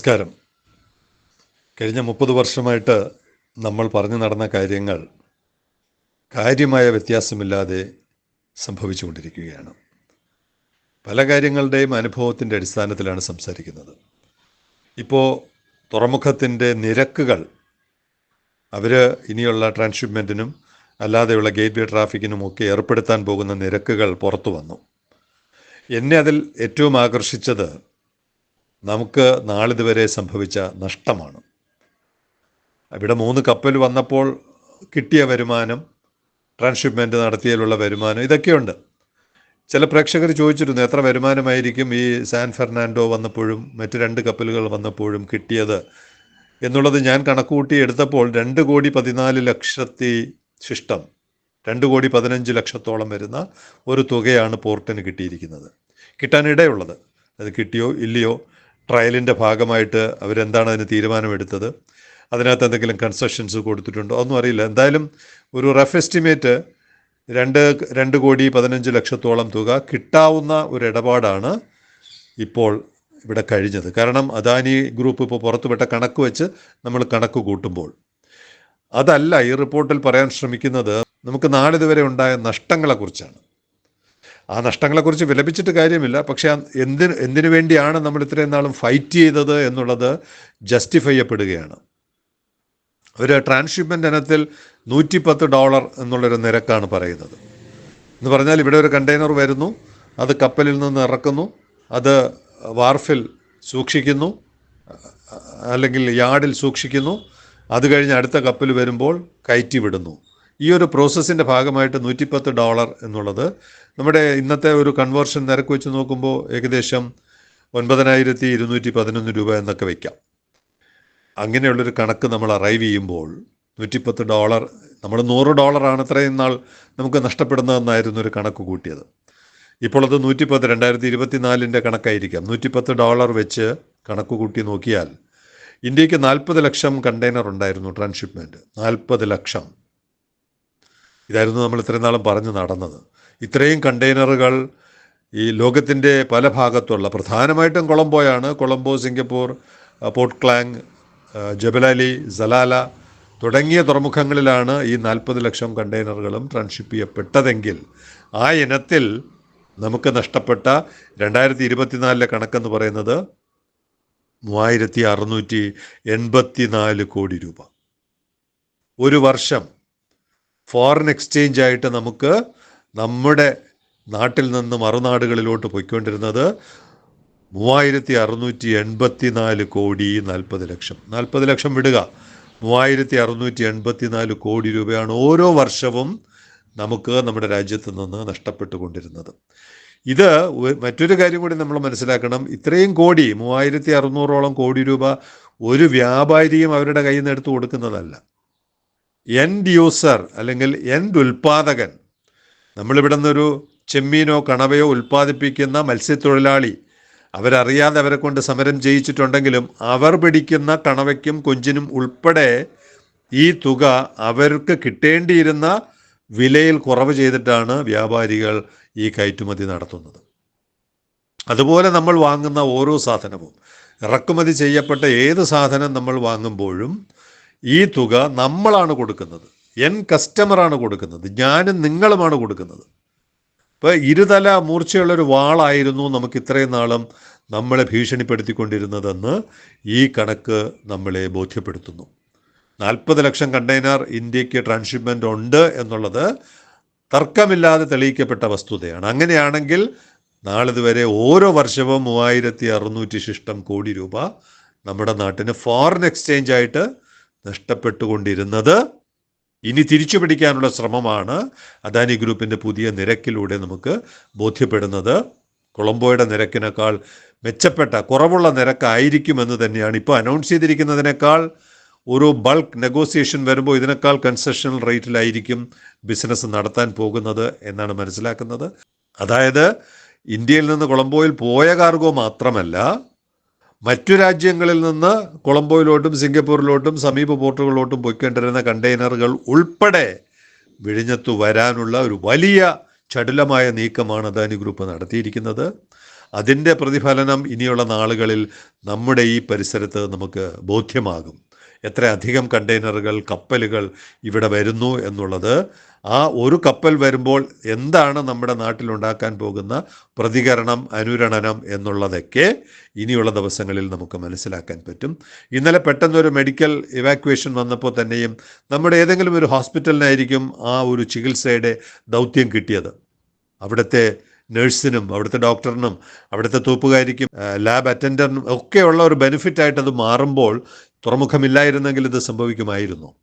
നമസ്കാരം. കഴിഞ്ഞ മുപ്പത് വർഷമായിട്ട് നമ്മൾ പറഞ്ഞു നടന്ന കാര്യങ്ങൾ കാര്യമായ വ്യത്യാസമില്ലാതെ സംഭവിച്ചുകൊണ്ടിരിക്കുകയാണ്. പല കാര്യങ്ങളുടെയും അനുഭവത്തിന്റെ അടിസ്ഥാനത്തിലാണ് സംസാരിക്കുന്നത്. ഇപ്പോൾ തുറമുഖത്തിന്റെ നിരക്കുകൾ അവർ ഇനിയുള്ള ട്രാൻസ്ഷിപ്മെന്റിനും അല്ലാതെയുള്ള ഗേറ്റ്വേ ട്രാഫിക്കിനും ഒക്കെ ഏർപ്പെടുത്താൻ പോകുന്ന നിരക്കുകൾ പുറത്തു വന്നു. എന്നെ അതിൽ ഏറ്റവും ആകർഷിച്ചത് നമുക്ക് നാളിതുവരെ സംഭവിച്ച നഷ്ടമാണ്. ഇവിടെ മൂന്ന് കപ്പൽ വന്നപ്പോൾ കിട്ടിയ വരുമാനം ട്രാൻസ്ഷിപ്മെന്റ് നടത്തിയതിലുള്ള വരുമാനം ഇതൊക്കെയുണ്ട്. ചില പ്രേക്ഷകർ ചോദിച്ചിരുന്നു എത്ര വരുമാനമായിരിക്കും ഈ സാൻ ഫെർണാൻഡോ വന്നപ്പോഴും മറ്റ് രണ്ട് കപ്പലുകൾ വന്നപ്പോഴും കിട്ടിയത് എന്നുള്ളത് ഞാൻ കണക്കുകൂട്ടി എടുത്തപ്പോൾ രണ്ട് കോടി പതിനാല് ലക്ഷത്തി ശിഷ്ടം രണ്ട് കോടി പതിനഞ്ച് ലക്ഷത്തോളം വരുന്ന ഒരു തുകയാണ് പോർട്ടിന് കിട്ടിയിരിക്കുന്നത്. കിട്ടാനിടയുള്ളത് അത് കിട്ടിയോ ഇല്ലയോ ട്രയലിന്റെ ഭാഗമായിട്ട് അവരെന്താണ് അതിന് തീരുമാനമെടുത്തത്? അതിനകത്ത് എന്തെങ്കിലും കൺസെഷൻസ് കൊടുത്തിട്ടുണ്ടോ? ഒന്നും അറിയില്ല. എന്തായാലും ഒരു റഫ് എസ്റ്റിമേറ്റ് രണ്ട് രണ്ട് കോടി പതിനഞ്ച് ലക്ഷത്തോളം തുക കിട്ടാവുന്ന ഒരു ഇടപാടാണ് ഇപ്പോൾ ഇവിടെ കഴിഞ്ഞത്. കാരണം അദാനി ഗ്രൂപ്പ് ഇപ്പോൾ പുറത്തുവിട്ട കണക്ക് വെച്ച് നമ്മൾ കണക്ക് കൂട്ടുമ്പോൾ. അതല്ല ഈ റിപ്പോർട്ടിൽ പറയാൻ ശ്രമിക്കുന്നത് നമുക്ക് നാളിതുവരെ ഉണ്ടായ നഷ്ടങ്ങളെക്കുറിച്ചാണ്. ആ നഷ്ടങ്ങളെക്കുറിച്ച് വിലപിച്ചിട്ട് കാര്യമില്ല. പക്ഷേ എന്തി എന്തിന് എന്തിനു വേണ്ടിയാണ് നമ്മൾ ഇത്രയും നാളും ഫൈറ്റ് ചെയ്തത് എന്നുള്ളത് ജസ്റ്റിഫൈ ചെയ്യപ്പെടുകയാണ്. ഒരു ട്രാൻസ്ഷിപ്മെന്റ് ഇനത്തിൽ നൂറ്റിപ്പത്ത് ഡോളർ എന്നുള്ളൊരു നിരക്കാണ് പറയുന്നത്. എന്ന് പറഞ്ഞാൽ ഇവിടെ ഒരു കണ്ടെയ്നർ വരുന്നു അത് കപ്പലിൽ നിന്ന് ഇറക്കുന്നു അത് വാർഫിൽ സൂക്ഷിക്കുന്നു അല്ലെങ്കിൽ യാർഡിൽ സൂക്ഷിക്കുന്നു അത് കഴിഞ്ഞ് അടുത്ത കപ്പൽ വരുമ്പോൾ കയറ്റി വിടുന്നു. ഈ ഒരു പ്രോസസ്സിന്റെ ഭാഗമായിട്ട് നൂറ്റിപ്പത്ത് ഡോളർ എന്നുള്ളത് നമ്മുടെ ഇന്നത്തെ ഒരു കൺവേർഷൻ നിരക്ക് വെച്ച് നോക്കുമ്പോൾ ഏകദേശം ഒൻപതിനായിരത്തി ഇരുന്നൂറ്റി പതിനൊന്ന് രൂപ എന്നൊക്കെ വയ്ക്കാം അങ്ങനെയുള്ളൊരു കണക്ക് നമ്മൾ അറൈവ് ചെയ്യുമ്പോൾ നൂറ്റിപ്പത്ത് ഡോളർ നമ്മൾ നൂറ് ഡോളറാണ് അത്രയും നാൾ നമുക്ക് നഷ്ടപ്പെടുന്നതെന്നായിരുന്നു ഒരു കണക്ക് കൂട്ടിയത്. ഇപ്പോൾ അത് നൂറ്റിപ്പത്ത് രണ്ടായിരത്തി ഇരുപത്തിനാലിന്റെ കണക്കായിരിക്കാം. നൂറ്റിപ്പത്ത് ഡോളർ വെച്ച് കണക്ക് കൂട്ടി നോക്കിയാൽ ഇന്ത്യയ്ക്ക് നാൽപ്പത് ലക്ഷം കണ്ടെയ്നർ ഉണ്ടായിരുന്നു ട്രാൻസ്ഷിപ്മെന്റ് നാൽപ്പത് ലക്ഷം. ഇതായിരുന്നു നമ്മൾ ഇത്രയും നാളും പറഞ്ഞു നടന്നത്. ഇത്രയും കണ്ടെയ്നറുകൾ ഈ ലോകത്തിന്റെ പല ഭാഗത്തുള്ള പ്രധാനമായിട്ടും കൊളംബോയാണ്. Colombo Singapore port Klang Jebel Ali Salalah തുടങ്ങിയ തുറമുഖങ്ങളിലാണ് ഈ നാൽപ്പത് ലക്ഷം കണ്ടെയ്നറുകളും ട്രാൻഷിപ്പ് ചെയ്യപ്പെട്ടതെങ്കിൽ ആ ഇനത്തിൽ നമുക്ക് നഷ്ടപ്പെട്ട രണ്ടായിരത്തി ഇരുപത്തിനാലിലെ കണക്കെന്ന് പറയുന്നത് മൂവായിരത്തി അറുന്നൂറ്റി എൺപത്തി നാല് കോടി രൂപ. ഒരു വർഷം ഫോറിൻ എക്സ്ചേഞ്ച് ആയിട്ട് നമുക്ക് നമ്മുടെ നാട്ടിൽ നിന്ന് മറുനാടുകളിലോട്ട് പോയിക്കൊണ്ടിരുന്നത് മൂവായിരത്തി അറുന്നൂറ്റി എൺപത്തി നാല് കോടി നാൽപ്പത് ലക്ഷം. നാൽപ്പത് ലക്ഷം വിടുക. മൂവായിരത്തി അറുന്നൂറ്റി എൺപത്തി നാല് കോടി രൂപയാണ് ഓരോ വർഷവും നമുക്ക് നമ്മുടെ രാജ്യത്ത് നിന്ന് നഷ്ടപ്പെട്ടുകൊണ്ടിരുന്നത്. ഇത് മറ്റൊരു കാര്യം കൂടി നമ്മൾ മനസ്സിലാക്കണം. ഇത്രയും കോടി മൂവായിരത്തി അറുന്നൂറോളം കോടി രൂപ ഒരു വ്യാപാരിയും അവരുടെ കയ്യിൽ നിന്ന് എടുത്തു കൊടുക്കുന്നതല്ല. എൻഡ് യൂസർ അല്ലെങ്കിൽ എൻഡ് ഉൽപാദകൻ. നമ്മളിവിടെ നിന്നൊരു ചെമ്മീനോ കണവയോ ഉൽപ്പാദിപ്പിക്കുന്ന മത്സ്യത്തൊഴിലാളി അവരറിയാതെ അവരെ കൊണ്ട് സമരം ചെയ്യിച്ചിട്ടുണ്ടെങ്കിലും അവർ പിടിക്കുന്ന കണവയ്ക്കും കൊഞ്ചിനും ഉൾപ്പെടെ ഈ തുക അവർക്ക് കിട്ടേണ്ടിയിരുന്ന വിലയിൽ കുറവ് ചെയ്തിട്ടാണ് വ്യാപാരികൾ ഈ കയറ്റുമതി നടത്തുന്നത്. അതുപോലെ നമ്മൾ വാങ്ങുന്ന ഓരോ സാധനവും ഇറക്കുമതി ചെയ്യപ്പെട്ട ഏത് സാധനം നമ്മൾ വാങ്ങുമ്പോഴും ഈ തുക നമ്മളാണ് കൊടുക്കുന്നത്. എൻ കസ്റ്റമറാണ് കൊടുക്കുന്നത്. ഞാനും നിങ്ങളുമാണ് കൊടുക്കുന്നത്. ഇപ്പോൾ ഇരുതല മൂർച്ചയുള്ളൊരു വാളായിരുന്നു നമുക്ക് ഇത്രയും നാളും നമ്മളെ ഭീഷണിപ്പെടുത്തിക്കൊണ്ടിരുന്നതെന്ന് ഈ കണക്ക് നമ്മളെ ബോധ്യപ്പെടുത്തുന്നു. നാൽപ്പത് ലക്ഷം കണ്ടെയ്നർ ഇന്ത്യയ്ക്ക് ട്രാൻസ്ഷിപ്മെന്റ് ഉണ്ട് എന്നുള്ളത് തർക്കമില്ലാതെ തെളിയിക്കപ്പെട്ട വസ്തുതയാണ്. അങ്ങനെയാണെങ്കിൽ നാളിതുവരെ ഓരോ വർഷവും മൂവായിരത്തി അറുന്നൂറ്റി ശിഷ്ടം കോടി രൂപ നമ്മുടെ നാട്ടിന് ഫോറിൻ എക്സ്ചേഞ്ച് ആയിട്ട് നഷ്ടപ്പെട്ടുകൊണ്ടിരുന്നത്. ഇനി തിരിച്ചു പിടിക്കാനുള്ള ശ്രമമാണ് അദാനി ഗ്രൂപ്പിന്റെ പുതിയ നിരക്കിലൂടെ നമുക്ക് ബോധ്യപ്പെടുന്നത്. കൊളംബോയുടെ നിരക്കിനേക്കാൾ മെച്ചപ്പെട്ട കുറവുള്ള നിരക്കായിരിക്കുമെന്ന് തന്നെയാണ് ഇപ്പോൾ അനൗൺസ് ചെയ്തിരിക്കുന്നതിനേക്കാൾ. ഒരു ബൾക്ക് നെഗോസിയേഷൻ വരുമ്പോൾ ഇതിനേക്കാൾ കൺസെഷണൽ റേറ്റിലായിരിക്കും ബിസിനസ് നടത്താൻ പോകുന്നത് എന്നാണ് മനസ്സിലാക്കുന്നത്. അതായത് ഇന്ത്യയിൽ നിന്ന് കൊളംബോയിൽ പോയ കാർഗോ മാത്രമല്ല മറ്റു രാജ്യങ്ങളിൽ നിന്ന് കൊളംബോയിലോട്ടും സിംഗപ്പൂരിലോട്ടും സമീപ പോർട്ടുകളിലോട്ടും പൊയ്ക്കേണ്ടിരുന്ന കണ്ടെയ്നറുകൾ ഉൾപ്പെടെ വിഴിഞ്ഞത്ത് വരാനുള്ള ഒരു വലിയ ചടുലമായ നീക്കമാണ് അദാനി ഗ്രൂപ്പ് നടത്തിയിരിക്കുന്നത്. അതിന്റെ പ്രതിഫലനം ഇനിയുള്ള നാളുകളിൽ നമ്മുടെ ഈ പരിസരത്ത് നമുക്ക് ബോധ്യമാകും. എത്ര അധികം കണ്ടെയ്നറുകൾ കപ്പലുകൾ ഇവിടെ വരുന്നു എന്നുള്ളത്. ആ ഒരു കപ്പൽ വരുമ്പോൾ എന്താണ് നമ്മുടെ നാട്ടിലുണ്ടാക്കാൻ പോകുന്ന പ്രതികരണം അനുരണനം എന്നുള്ളതൊക്കെ ഇനിയുള്ള ദിവസങ്ങളിൽ നമുക്ക് മനസ്സിലാക്കാൻ പറ്റും. ഇന്നലെ പെട്ടെന്നൊരു മെഡിക്കൽ ഇവാക്വേഷൻ വന്നപ്പോൾ തന്നെയും നമ്മുടെ ഏതെങ്കിലും ഒരു ഹോസ്പിറ്റലിനായിരിക്കും ആ ഒരു ചികിത്സയുടെ ദൗത്യം കിട്ടിയത്. അവിടുത്തെ നഴ്സിനും അവിടുത്തെ ഡോക്ടറിനും അവിടുത്തെ തൂപ്പുകാരിക്കും ലാബ് അറ്റൻഡറിനും ഒക്കെയുള്ള ഒരു ബെനിഫിറ്റായിട്ട് അത് മാറുമ്പോൾ തുറമുഖമില്ലായിരുന്നെങ്കിൽ ഇത് സംഭവിക്കുമായിരുന്നു.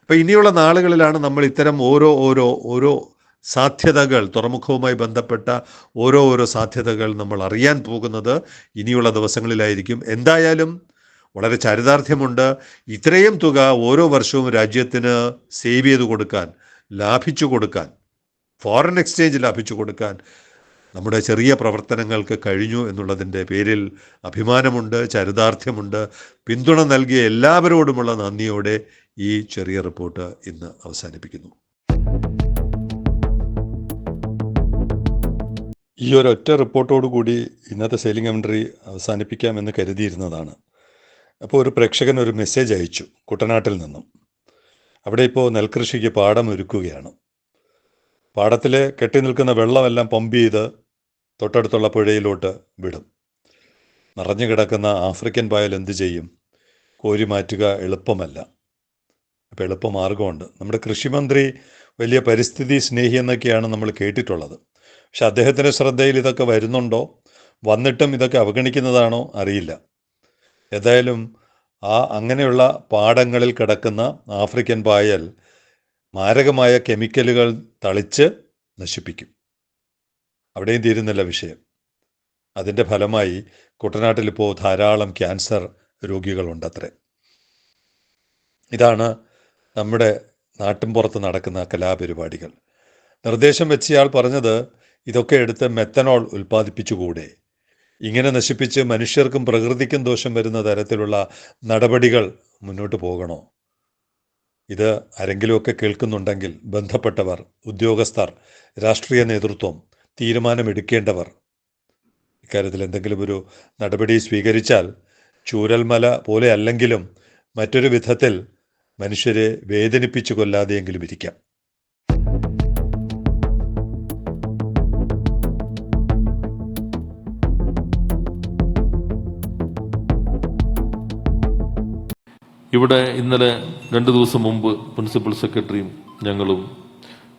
അപ്പം ഇനിയുള്ള നാളുകളിലാണ് നമ്മൾ ഇത്തരം ഓരോ ഓരോ ഓരോ സാധ്യതകൾ തുറമുഖവുമായി ബന്ധപ്പെട്ട ഓരോ ഓരോ സാധ്യതകൾ നമ്മൾ അറിയാൻ പോകുന്നത് ഇനിയുള്ള ദിവസങ്ങളിലായിരിക്കും. എന്തായാലും വളരെ ചരിതാർത്ഥ്യമുണ്ട്. ഇത്രയും തുക ഓരോ വർഷവും രാജ്യത്തിന് സേവ് ചെയ്ത് കൊടുക്കാൻ ലാഭിച്ചു കൊടുക്കാൻ ഫോറിൻ എക്സ്ചേഞ്ച് ലാഭിച്ചു കൊടുക്കാൻ നമ്മുടെ ചെറിയ പ്രവർത്തനങ്ങൾക്ക് കഴിഞ്ഞു എന്നുള്ളതിന്റെ പേരിൽ അഭിമാനമുണ്ട് ചരിതാർത്ഥ്യമുണ്ട്. പിന്തുണ നൽകിയ എല്ലാവരോടുമുള്ള നന്ദിയോടെ ഈ ചെറിയ റിപ്പോർട്ട് ഇന്ന് അവസാനിപ്പിക്കുന്നു. ഈ ഒരൊറ്റ റിപ്പോർട്ടോടുകൂടി ഇന്നത്തെ സെയിലിംഗ് കമൻട്രി അവസാനിപ്പിക്കാമെന്ന് കരുതിയിരുന്നതാണ്. അപ്പോൾ ഒരു പ്രേക്ഷകൻ ഒരു മെസ്സേജ് അയച്ചു കുട്ടനാട്ടിൽ നിന്നും. അവിടെ ഇപ്പോൾ നെൽകൃഷിക്ക് പാടം ഒരുക്കുകയാണ് പാടത്തിലെ കെട്ടി നിൽക്കുന്ന വെള്ളമെല്ലാം പമ്പ് ചെയ്ത് തൊട്ടടുത്തുള്ള പുഴയിലോട്ട് വിടും. നിറഞ്ഞു കിടക്കുന്ന ആഫ്രിക്കൻ പായൽ എന്ത് ചെയ്യും? കോരി മാറ്റുക എളുപ്പമല്ല. അപ്പോൾ എളുപ്പമാർഗമുണ്ട് നമ്മുടെ കൃഷിമന്ത്രി വലിയ പരിസ്ഥിതി സ്നേഹി എന്നൊക്കെയാണ് നമ്മൾ കേട്ടിട്ടുള്ളത്. പക്ഷെ അദ്ദേഹത്തിന്റെ ശ്രദ്ധയിൽ ഇതൊക്കെ വരുന്നുണ്ടോ? വന്നിട്ടും ഇതൊക്കെ അവഗണിക്കുന്നതാണോ? അറിയില്ല. ഏതായാലും ആ അങ്ങനെയുള്ള പാടങ്ങളിൽ കിടക്കുന്ന ആഫ്രിക്കൻ പായൽ മാരകമായ കെമിക്കലുകൾ തളിച്ച് നശിപ്പിക്കും. അവിടെയും തീരുന്നില്ല വിഷയം. അതിന്റെ ഫലമായി കുട്ടനാട്ടിലിപ്പോൾ ധാരാളം ക്യാൻസർ രോഗികളുണ്ടത്രേ. ഇതാണ് നമ്മുടെ നാട്ടിൻപുറത്ത് നടക്കുന്ന കലാപരിപാടികൾ. നിർദ്ദേശം വെച്ചയാൾ പറഞ്ഞത് ഇതൊക്കെ എടുത്ത് മെത്തനോൾ ഉൽപ്പാദിപ്പിച്ചുകൂടെ. ഇങ്ങനെ നശിപ്പിച്ച് മനുഷ്യർക്കും പ്രകൃതിക്കും ദോഷം വരുന്ന തരത്തിലുള്ള നടപടികൾ മുന്നോട്ട് പോകണോ? ഇത് ആരെങ്കിലുമൊക്കെ കേൾക്കുന്നുണ്ടെങ്കിൽ ബന്ധപ്പെട്ടവർ ഉദ്യോഗസ്ഥർ രാഷ്ട്രീയ നേതൃത്വം തീരുമാനമെടുക്കേണ്ടവർ. ഇക്കാര്യത്തിൽ എന്തെങ്കിലും ഒരു നടപടി സ്വീകരിച്ചാൽ ചൂരൽമല പോലെ അല്ലെങ്കിലും മറ്റൊരു വിധത്തിൽ മനുഷ്യരെ വേദനിപ്പിച്ചു കൊല്ലാതെയെങ്കിലും ഇരിക്കാം. ഇവിടെ ഇന്നലെ രണ്ട് ദിവസം മുമ്പ് പ്രിൻസിപ്പൽ സെക്രട്ടറിയും ഞങ്ങളും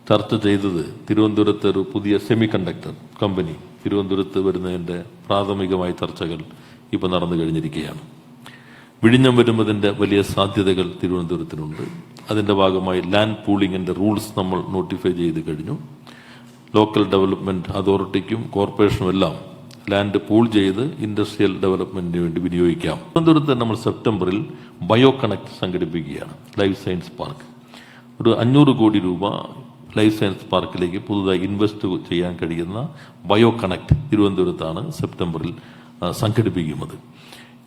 ചർച്ച ചെയ്തത് തിരുവനന്തപുരത്ത് ഒരു പുതിയ സെമി കണ്ടക്ടർ കമ്പനി തിരുവനന്തപുരത്ത് വരുന്നതിന്റെ പ്രാഥമികമായ ചർച്ചകൾ ഇപ്പോൾ നടന്നു കഴിഞ്ഞിരിക്കുകയാണ്. വിഴിഞ്ഞം വരുന്നതിന്റെ വലിയ സാധ്യതകൾ തിരുവനന്തപുരത്തിനുണ്ട്. അതിന്റെ ഭാഗമായി ലാൻഡ് പൂളിങ്ങിന്റെ റൂൾസ് നമ്മൾ നോട്ടിഫൈ ചെയ്ത് കഴിഞ്ഞു. ലോക്കൽ ഡെവലപ്മെന്റ് അതോറിറ്റിക്കും കോർപ്പറേഷനും എല്ലാം ലാൻഡ് പൂൾ ചെയ്ത് ഇൻഡസ്ട്രിയൽ ഡെവലപ്മെന്റിന് വേണ്ടി വിനിയോഗിക്കാം. തിരുവനന്തപുരത്ത് നമ്മൾ സെപ്റ്റംബറിൽ ബയോ കണക്ട് സംഘടിപ്പിക്കുകയാണ്. ലൈഫ് സയൻസ് പാർക്ക് ഒരു അഞ്ഞൂറ് കോടി രൂപ ലൈഫ് സയൻസ് പാർക്കിലേക്ക് പുതുതായി ഇൻവെസ്റ്റ് ചെയ്യാൻ കഴിയുന്ന ബയോ കണക്ട് തിരുവനന്തപുരത്താണ് സെപ്റ്റംബറിൽ സംഘടിപ്പിക്കുന്നത്.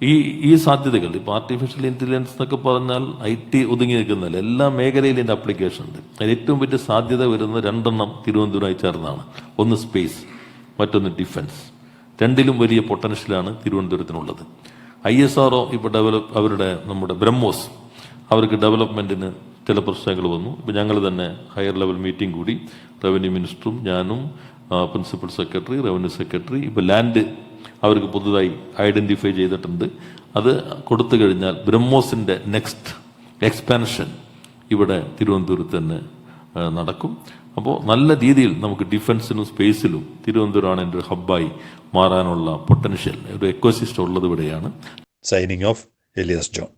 ഈ ഈ സാധ്യതകൾ ഇപ്പോൾ ആർട്ടിഫിഷ്യൽ ഇന്റലിജൻസ് എന്നൊക്കെ പറഞ്ഞാൽ ഐ ടി ഒതുങ്ങി നിൽക്കുന്നില്ല എല്ലാ മേഖലയിലും ഇതിന്റെ ആപ്ലിക്കേഷൻ ഉണ്ട്. അതിൽ ഏറ്റവും വലിയ സാധ്യത വരുന്ന രണ്ടെണ്ണം തിരുവനന്തപുരമായി ചേർന്നാണ് ഒന്ന് സ്പേസ് മറ്റൊന്ന് ഡിഫൻസ് രണ്ടിലും വലിയ പൊട്ടൻഷ്യലാണ് തിരുവനന്തപുരത്തിനുള്ളത്. ഐ എസ് ആർ ഇപ്പോൾ ഡെവലപ്പ് അവരുടെ നമ്മുടെ ബ്രഹ്മോസ് അവർക്ക് ഡെവലപ്മെന്റിന് ചില പ്രശ്നങ്ങൾ വന്നു. ഇപ്പം ഞങ്ങൾ തന്നെ ഹയർ ലെവൽ മീറ്റിംഗ് കൂടി റവന്യൂ മിനിസ്റ്ററും ഞാനും പ്രിൻസിപ്പൽ സെക്രട്ടറി റവന്യൂ സെക്രട്ടറി ഇപ്പോൾ ലാൻഡ് അവർക്ക് പുതുതായി ഐഡന്റിഫൈ ചെയ്തിട്ടുണ്ട്. അത് കൊടുത്തു കഴിഞ്ഞാൽ ബ്രഹ്മോസിന്റെ നെക്സ്റ്റ് എക്സ്പാൻഷൻ ഇവിടെ തിരുവനന്തപുരത്ത് തന്നെ നടക്കും. അപ്പോൾ നല്ല രീതിയിൽ നമുക്ക് ഡിഫൻസിനും സ്പേസിലും തിരുവനന്തപുരമാണ് എന്റെ ഒരു ഹബ്ബായി മാറാനുള്ള പൊട്ടൻഷ്യൽ ഒരു എക്കോസിസ്റ്റം ഉള്ളത് ഇവിടെയാണ്. Signing off Elias John